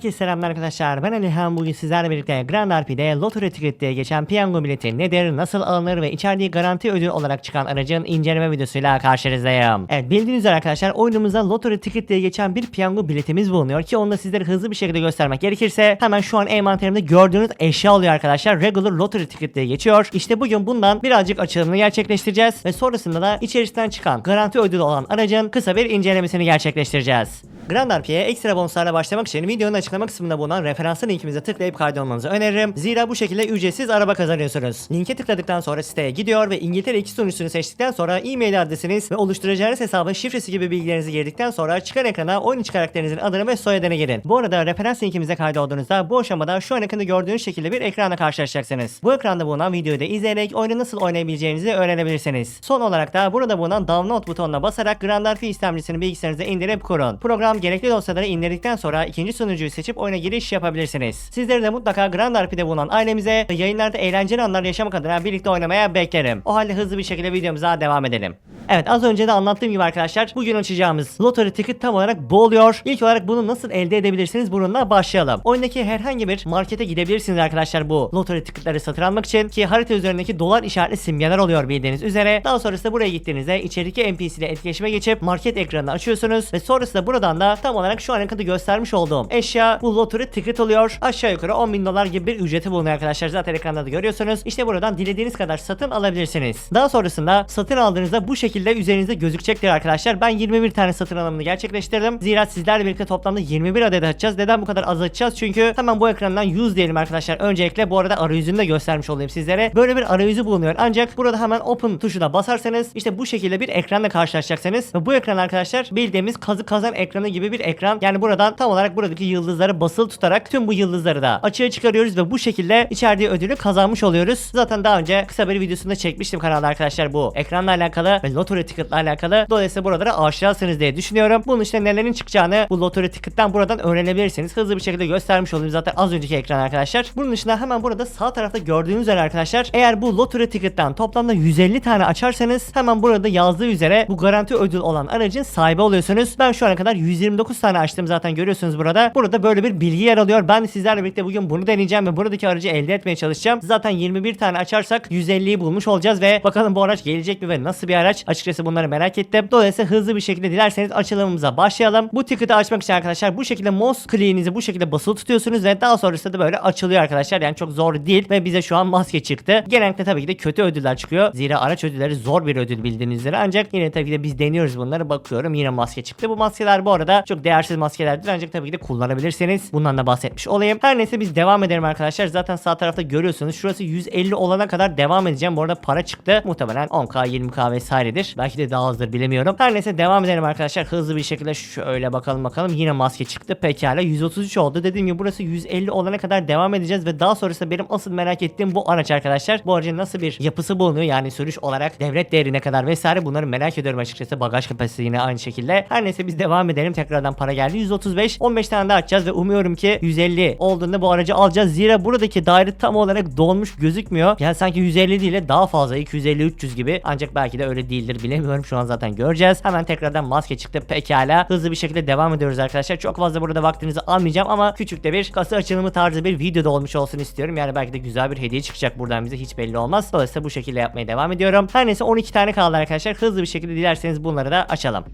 Herkese selamlar arkadaşlar. Ben Alihan. Bugün sizlerle birlikte Grand RP'de Lottery Ticket diye geçen piyango bileti nedir, nasıl alınır ve içerdiği garanti ödül olarak çıkan aracın inceleme videosuyla karşınızdayım. Evet bildiğiniz üzere arkadaşlar oyunumuzda Lottery Ticket diye geçen bir piyango biletimiz bulunuyor ki onu da sizlere hızlı bir şekilde göstermek gerekirse hemen şu an envanterimde gördüğünüz eşya oluyor arkadaşlar. Regular Lottery Ticket diye geçiyor. İşte bugün bundan birazcık açılımını gerçekleştireceğiz ve sonrasında da içerisinden çıkan garanti ödülü olan aracın kısa bir incelemesini gerçekleştireceğiz. Grand RP'ye ekstra bonuslarla başlamak için videonun açıklama kısmında bulunan referanslı linkimize tıklayıp kaydolmanızı öneririm. Zira bu şekilde ücretsiz araba kazanıyorsunuz. Linke tıkladıktan sonra siteye gidiyor ve İngiltere 2 sunucusunu seçtikten sonra e-mail adresiniz ve oluşturacağınız hesabın şifresi gibi bilgilerinizi girdikten sonra çıkan ekrana oyun içi karakterinizin adını ve soyadını girin. Bu arada referans linkimize kaydolduğunuzda bu aşamada şu an ekranda gördüğünüz şekilde bir ekranla karşılaşacaksınız. Bu ekranda bulunan videoyu da izleyerek oyunu nasıl oynayabileceğinizi öğrenebilirsiniz. Son olarak da burada bulunan download butonuna basarak Grand RP istemcisini bilgisayarınıza indirip kurun. Program gerekli dosyaları indirdikten sonra ikinci sunucuyu seçip oyuna giriş yapabilirsiniz. Sizleri de mutlaka Grand RP'de bulunan ailemize yayınlarda eğlenceli anlar yaşamak adına birlikte oynamaya beklerim. O halde hızlı bir şekilde videomuza devam edelim. Evet az önce de anlattığım gibi arkadaşlar bugün açacağımız lottery ticket tam olarak bu oluyor. İlk olarak bunu nasıl elde edebilirsiniz bununla başlayalım. Oyundaki herhangi bir markete gidebilirsiniz arkadaşlar bu lottery ticketları satın almak için ki harita üzerindeki dolar işaretli simgeler oluyor bildiğiniz üzere. Daha sonrasında buraya gittiğinizde içerideki NPC ile etkileşime geçip market ekranını açıyorsunuz ve sonrasında buradan da tam olarak şu an ekranda göstermiş olduğum eşya bu lottery ticket oluyor. Aşağı yukarı 10 bin dolar gibi bir ücreti bulunuyor arkadaşlar. Zaten ekranda da görüyorsunuz. İşte buradan dilediğiniz kadar satın alabilirsiniz. Daha sonrasında satın aldığınızda bu şekilde üzerinizde gözükecektir arkadaşlar. Ben 21 tane satın alımını gerçekleştirdim. Zira sizlerle birlikte toplamda 21 adet açacağız. Neden bu kadar az açacağız? Çünkü hemen bu ekrandan 100 diyelim arkadaşlar. Öncelikle bu arada arayüzünü de göstermiş olayım sizlere. Böyle bir arayüzü bulunuyor. Ancak burada hemen open tuşuna basarsanız işte bu şekilde bir ekranla karşılaşacaksınız. Ve bu ekran arkadaşlar bildiğimiz kazı kazan ekranı gibi bir ekran. Yani buradan tam olarak buradaki yıldızları basılı tutarak tüm bu yıldızları da açığa çıkarıyoruz ve bu şekilde içerdiği ödülü kazanmış oluyoruz. Zaten daha önce kısa bir videosunda çekmiştim kanalda arkadaşlar bu ekranla alakalı ve lottery ticket'la alakalı. Dolayısıyla buralara aşinasınız diye düşünüyorum. Bunun işte nelerin çıkacağını bu lottery ticket'tan buradan öğrenebilirsiniz. Hızlı bir şekilde göstermiş olayım zaten az önceki ekran arkadaşlar. Bunun dışında hemen burada sağ tarafta gördüğünüz üzere arkadaşlar eğer bu lottery ticket'tan toplamda 150 tane açarsanız hemen burada yazdığı üzere bu garanti ödül olan aracın sahibi oluyorsunuz. Ben şu ana kadar 129 tane açtım zaten görüyorsunuz burada. Burada böyle bir bilgi yer alıyor. Ben sizlerle birlikte bugün bunu deneyeceğim ve buradaki aracı elde etmeye çalışacağım. Zaten 21 tane açarsak 150'yi bulmuş olacağız ve bakalım bu araç gelecek mi ve nasıl bir araç? Açıkçası bunları merak ettim. Dolayısıyla hızlı bir şekilde dilerseniz açılımımıza başlayalım. Bu ticket'ı açmak için arkadaşlar bu şekilde mouse kliğinizi bu şekilde basılı tutuyorsunuz ve daha sonrasında da böyle açılıyor arkadaşlar. Yani çok zor değil ve bize şu an maske çıktı. Genellikle tabii ki de kötü ödüller çıkıyor. Zira araç ödülleri zor bir ödül bildiğiniz üzere. Ancak yine tabii ki de biz deniyoruz bunları. Bakıyorum yine maske çıktı. Bu maskeler bu arada çok değersiz maskelerdir ancak tabii ki de kullanabilirsiniz. Bundan da bahsetmiş olayım. Her neyse biz devam edelim arkadaşlar. Zaten sağ tarafta görüyorsunuz. Şurası 150 olana kadar devam edeceğim. Bu arada para çıktı. Muhtemelen 10k 20k vesairedir. Belki de daha azdır bilemiyorum. Her neyse devam edelim arkadaşlar. Hızlı bir şekilde şöyle bakalım bakalım. Yine maske çıktı. Pekala 133 oldu. Dediğim gibi burası 150 olana kadar devam edeceğiz ve daha sonrasında benim asıl merak ettiğim bu araç arkadaşlar. Bu aracın nasıl bir yapısı bulunuyor? Yani sürüş olarak devlet değeri ne kadar vesaire bunları merak ediyorum açıkçası. Bagaj kapasitesi yine aynı şekilde. Her neyse biz devam edelim. Tekrardan para geldi. 135. 15 tane daha açacağız ve umuyorum ki 150 olduğunda bu aracı alacağız. Zira buradaki daire tam olarak dolmuş gözükmüyor. Yani sanki 150 değil de daha fazla 250-300 gibi. Ancak belki de öyle değildir bilemiyorum. Şu an zaten göreceğiz. Hemen tekrardan maske çıktı. Pekala. Hızlı bir şekilde devam ediyoruz arkadaşlar. Çok fazla burada vaktinizi almayacağım ama küçük de bir kasa açılımı tarzı bir videoda olmuş olsun istiyorum. Yani belki de güzel bir hediye çıkacak buradan bize hiç belli olmaz. Dolayısıyla bu şekilde yapmaya devam ediyorum. Her neyse 12 tane kaldı arkadaşlar. Hızlı bir şekilde dilerseniz bunları da açalım.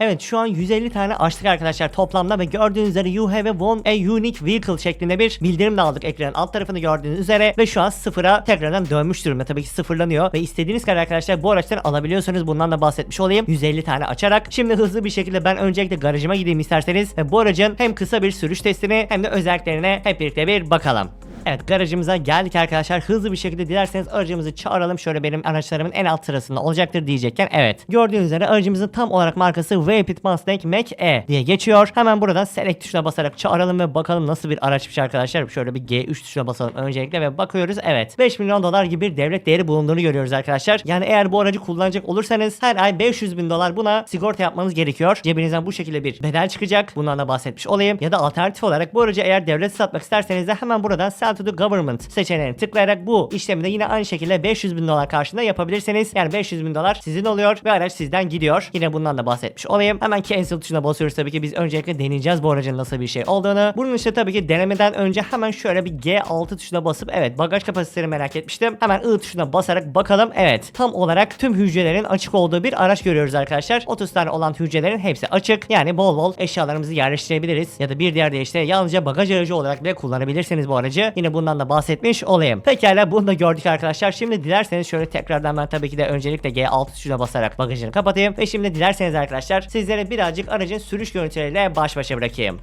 Evet şu an 150 tane açtık arkadaşlar toplamda ve gördüğünüz üzere you have won a unique vehicle şeklinde bir bildirim de aldık ekranın alt tarafını gördüğünüz üzere ve şu an sıfıra tekrardan dönmüş durumda. Tabii ki sıfırlanıyor ve istediğiniz kadar arkadaşlar bu araçları alabiliyorsunuz. Bundan da bahsetmiş olayım. 150 tane açarak. Şimdi hızlı bir şekilde ben öncelikle garajıma gideyim isterseniz. Ve bu aracın hem kısa bir sürüş testini hem de özelliklerine hep birlikte bir bakalım. Evet garajımıza geldik arkadaşlar. Hızlı bir şekilde dilerseniz aracımızı çağıralım. Şöyle benim araçlarımın en alt sırasında olacaktır diyecekken evet. Gördüğünüz üzere aracımızın tam olarak markası Rapid Mustang Mach-E diye geçiyor. Hemen buradan select tuşuna basarak çağıralım ve bakalım nasıl bir araçmış arkadaşlar. Şöyle bir G3 tuşuna basalım öncelikle ve bakıyoruz. Evet 5 milyon dolar gibi bir devlet değeri bulunduğunu görüyoruz arkadaşlar. Yani eğer bu aracı kullanacak olursanız her ay 500 bin dolar buna sigorta yapmanız gerekiyor. Cebinizden bu şekilde bir bedel çıkacak. Bundan da bahsetmiş olayım. Ya da alternatif olarak bu aracı eğer devlet satmak isterseniz de hemen buradan sell to the government seçeneğine tıklayarak bu işlemi de yine aynı şekilde 500 bin dolar karşılığında yapabilirsiniz. Yani 500 bin dolar sizin oluyor ve araç sizden gidiyor. Yine bundan da bahsetmiş olayım. Hemen cancel tuşuna basıyoruz tabii ki biz öncelikle deneyeceğiz bu aracın nasıl bir şey olduğunu. Bunun için tabii ki denemeden önce hemen şöyle bir G6 tuşuna basıp evet bagaj kapasitesini merak etmiştim. Hemen I tuşuna basarak bakalım. Evet tam olarak tüm hücrelerin açık olduğu bir araç görüyoruz arkadaşlar. 30 tane olan hücrelerin hepsi açık. Yani bol bol eşyalarımızı yerleştirebiliriz. Ya da bir diğer deyişle yalnızca bagaj aracı olarak bile kullanabilirsiniz bu aracı. Yine bundan da bahsetmiş olayım. Pekala bunu da gördük arkadaşlar. Şimdi dilerseniz şöyle tekrardan ben tabii ki de öncelikle G6 tuşuna basarak bagajını kapatayım. Ve şimdi dilerseniz arkadaşlar sizlere birazcık aracın sürüş görüntüleriyle baş başa bırakayım.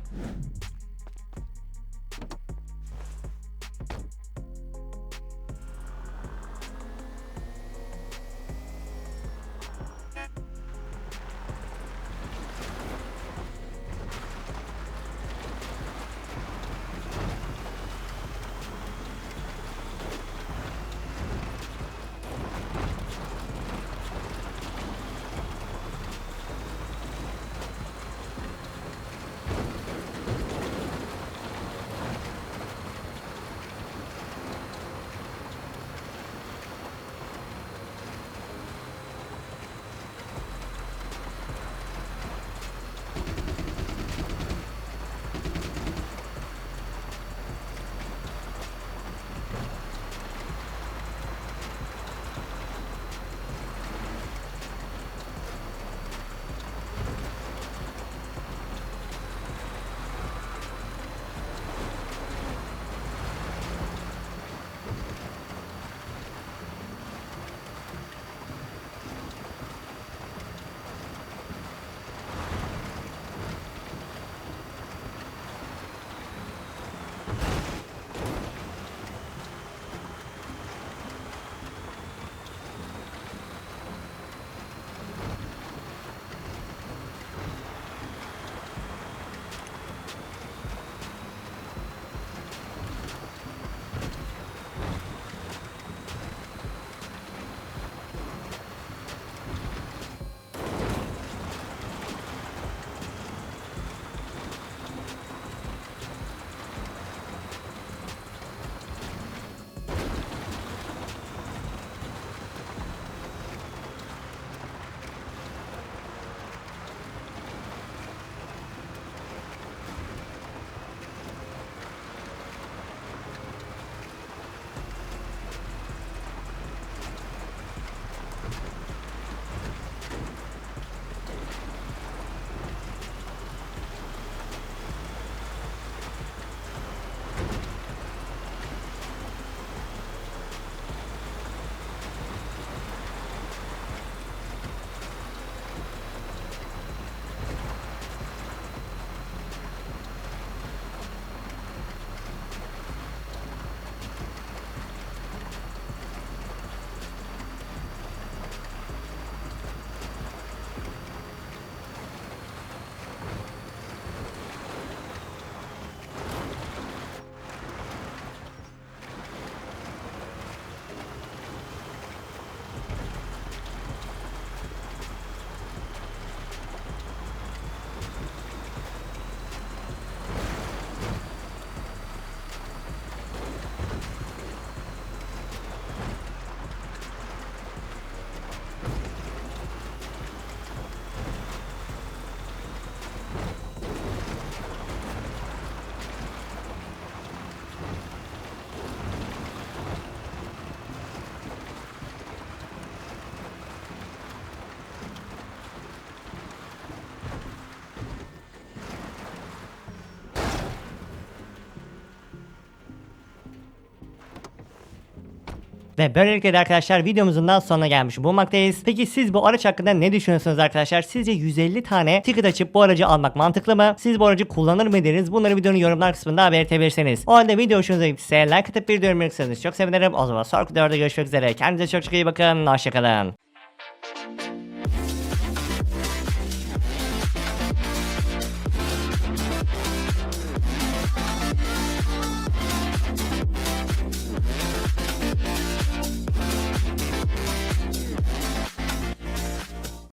Ve böylelikle de arkadaşlar videomuzun da sonuna gelmiş bulunmaktayız. Peki siz bu araç hakkında ne düşünüyorsunuz arkadaşlar? Sizce 150 tane ticket açıp bu aracı almak mantıklı mı? Siz bu aracı kullanır mıydınız? Bunları videonun yorumlar kısmında belirtebilirsiniz. O halde video hoşunuza gittiyse like atıp bir yorum çok sevinirim. O zaman sonraki videoda görüşmek üzere. Kendinize çok çok iyi bakın. Hoşçakalın.